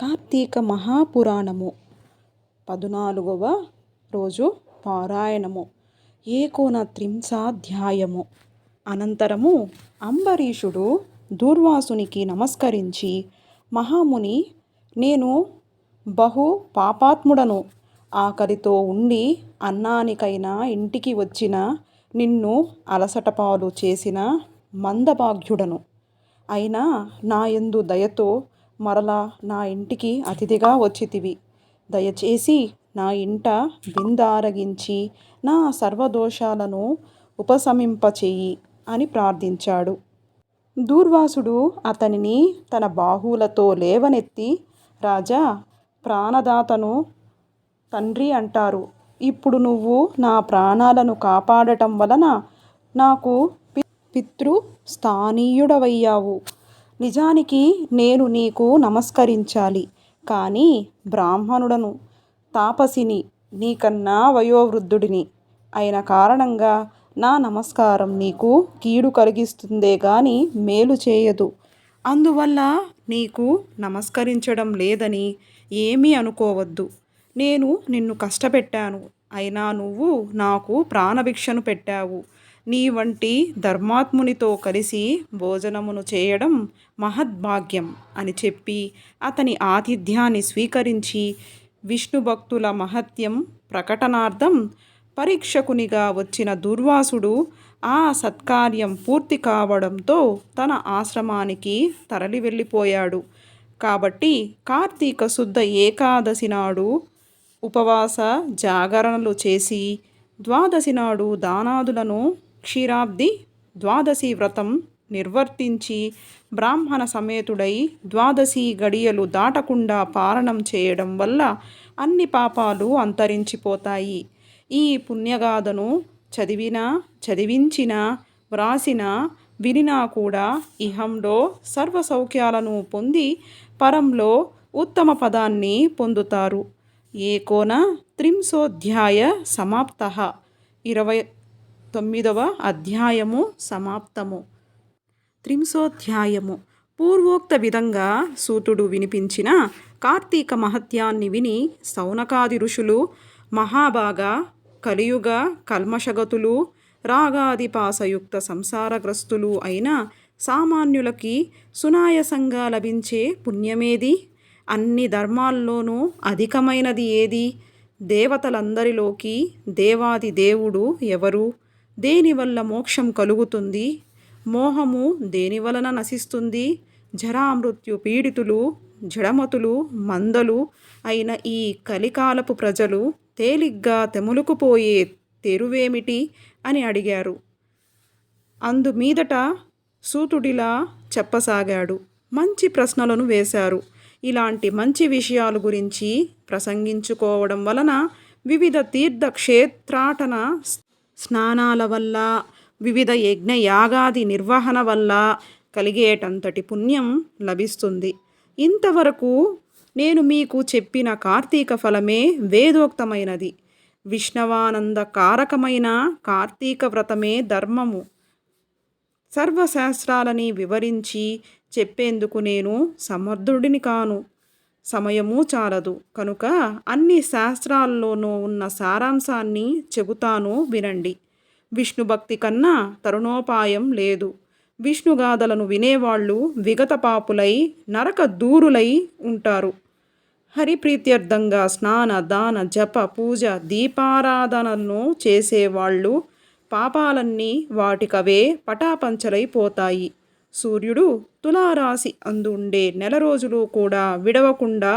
కార్తీక మహాపురాణము. పదునాలుగవ రోజు పారాయణము. ఏకోన త్రింశాధ్యాయము అనంతరము అంబరీషుడు దూర్వాసునికి నమస్కరించి మహాముని నేను బహు పాపాత్ముడను. ఆకలితో ఉండి అన్నానికైనా ఇంటికి వచ్చిన నిన్ను అలసటపాలు చేసిన మందభాగ్యుడను. అయినా నాయందు దయతో మరలా నా ఇంటికి అతిథిగా వచ్చితివి. దయచేసి నా ఇంట విందారగించి నా సర్వదోషాలను ఉపశమింపచేయి అని ప్రార్థించాడు. దూర్వాసుడు అతనిని తన బాహువులతో లేవనెత్తి రాజా ప్రాణదాతను తండ్రి అంటారు. ఇప్పుడు నువ్వు నా ప్రాణాలను కాపాడటం వలన నాకు పితృ స్థానీయుడవయ్యావు నిజానికి నేను నీకు నమస్కరించాలి కానీ బ్రాహ్మణుడను తాపసిని నీకన్నా వయోవృద్ధుడిని. అయిన కారణంగా నా నమస్కారం నీకు కీడు కలిగిస్తుందే గాని మేలు చేయదు. అందువల్ల నీకు నమస్కరించడం లేదని ఏమీ అనుకోవద్దు. నేను నిన్ను కష్టపెట్టాను అయినా నువ్వు నాకు ప్రాణభిక్షను పెట్టావు. నీ వంటి ధర్మాత్మునితో కలిసి భోజనమును చేయడం మహద్భాగ్యం అని చెప్పి అతని ఆతిథ్యాన్ని స్వీకరించి విష్ణు భక్తుల మహత్యం ప్రకటనార్థం పరీక్షకునిగా వచ్చిన దుర్వాసుడు ఆ సత్కార్యం పూర్తి కావడంతో తన ఆశ్రమానికి తరలి వెళ్ళిపోయాడు. కాబట్టి కార్తీక శుద్ధ ఏకాదశి నాడు ఉపవాస జాగరణలు చేసి ద్వాదశి నాడు దానాదులను క్షీరాబ్ది ద్వాదశి వ్రతం నిర్వర్తించి బ్రాహ్మణ సమేతుడై ద్వాదశి గడియలు దాటకుండా పారణం చేయడం వల్ల అన్ని పాపాలు అంతరించిపోతాయి. ఈ పుణ్యగాథను చదివినా చదివించినా వ్రాసినా వినినా కూడా ఇహంలో సర్వ సౌఖ్యాలను పొంది పరంలో ఉత్తమ పదాన్ని పొందుతారు. ఏకోన త్రింశోధ్యాయ సమాప్త. ఇరవై తొమ్మిదవ అధ్యాయము సమాప్తము. త్రింశోధ్యాయము. పూర్వోక్త విధంగా సూతుడు వినిపించిన కార్తీక మహత్యాన్ని విని సౌనకాది ఋషులు మహాభాగ కలియుగ కల్మషగతులు రాగాదిపాసయుక్త సంసారగ్రస్తులు అయిన సామాన్యులకి సునాయసంగా లభించే పుణ్యమేది? అన్ని ధర్మాల్లోనూ అధికమైనది ఏది? దేవతలందరిలోకి దేవాది దేవుడు ఎవరు? దేనివల్ల మోక్షం కలుగుతుంది? మోహము దేనివలన నశిస్తుంది? జరామృత్యు పీడితులు జడమతులు మందలు అయిన ఈ కలికాలపు ప్రజలు తేలిగ్గా తెములుకుపోయే తెరువేమిటి? అని అడిగారు. అందు మీదట సూతుడిలా చెప్పసాగాడు. మంచి ప్రశ్నలను వేశారు. ఇలాంటి మంచి విషయాల గురించి ప్రసంగించుకోవడం వలన వివిధ తీర్థక్షేత్రాటన స్నానాల వల్ల వివిధ యజ్ఞ యాగాది నిర్వహణ వల్ల కలిగేటంతటి పుణ్యం లభిస్తుంది. ఇంతవరకు నేను మీకు చెప్పిన కార్తీక ఫలమే వేదోక్తమైనది. విష్ణవానంద కారకమైన కార్తీక వ్రతమే ధర్మము. సర్వశాస్త్రాలని వివరించి చెప్పేందుకు నేను సమర్థుడిని కాను. సమయము చాలదు. కనుక అన్ని శాస్త్రాల్లోనూ ఉన్న సారాంశాన్ని చెబుతాను వినండి. విష్ణు భక్తి కన్నా తరుణోపాయం లేదు. విష్ణుగాథలను వినేవాళ్ళు విగత పాపులై నరక దూరులై ఉంటారు. హరిప్రీత్యర్థంగా స్నాన దాన జప పూజ దీపారాధనను చేసేవాళ్ళు పాపాలన్నీ వాటికవే పటాపంచలైపోతాయి. సూర్యుడు తులారాశి అందు ఉండే నెల రోజులు కూడా విడవకుండా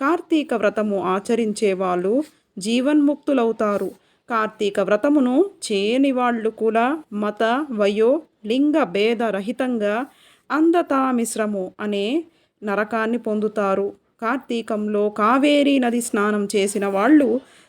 కార్తీక వ్రతము ఆచరించే వాళ్ళు జీవన్ముక్తులవుతారు. కార్తీక వ్రతమును చేయని వాళ్ళు కూడా మత వయో లింగ భేద రహితంగా అందతామిశ్రము అనే నరకాన్ని పొందుతారు. కార్తీకంలో కావేరీ నది స్నానం చేసిన వాళ్ళు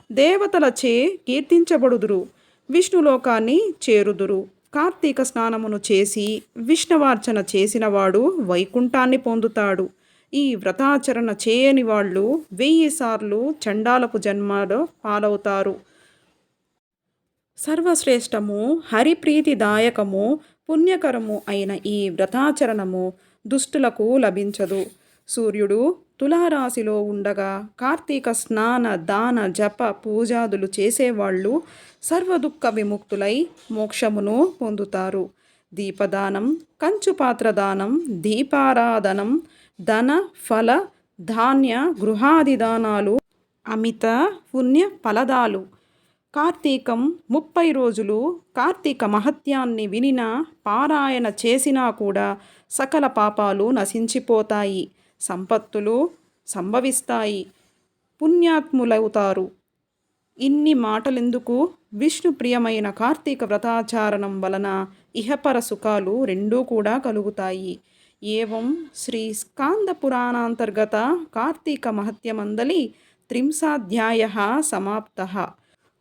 దేవతలచే కీర్తించబడుదురు విష్ణులోకాన్ని చేరుదురు. కార్తీక స్నానమును చేసి విష్ణవార్చన చేసినవాడు వైకుంఠాన్ని పొందుతాడు. ఈ వ్రతాచరణ చేయని వాళ్ళు వెయ్యి సార్లు చండాలపు జన్మలో పాలవుతారు. సర్వశ్రేష్టము హరిప్రీతిదాయకము పుణ్యకరము అయిన ఈ వ్రతాచరణము దుష్టులకు లభించదు. సూర్యుడు తులారాశిలో ఉండగా కార్తీక స్నాన దాన జప పూజాదులు చేసేవాళ్ళు సర్వదుఃఖ విముక్తులై మోక్షమును పొందుతారు. దీపదానం కంచుపాత్ర దానం దీపారాధనం ధన ఫల ధాన్య గృహాది దానాలు అమిత పుణ్య ఫలదాలు. కార్తీకం ముప్పై రోజులు కార్తీక మహత్యాన్ని వినినా పారాయణ చేసినా కూడా సకల పాపాలు నశించిపోతాయి. సంపత్తులు సంభవిస్తాయి. పుణ్యాత్ములవుతారు. ఇన్ని మాటలెందుకు? విష్ణు ప్రియమైన కార్తీక వ్రతాచారణం వలన ఇహపర సుఖాలు రెండూ కూడా కలుగుతాయి. ఏవం శ్రీ స్కాంద పురాణాంతర్గత కార్తీక మహత్యమందలి త్రింశాధ్యాయ సమాప్త.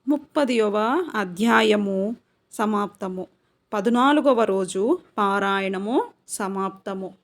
ముప్పదియవ అధ్యాయము సమాప్తము. పద్నాలుగవ రోజు పారాయణము సమాప్తము.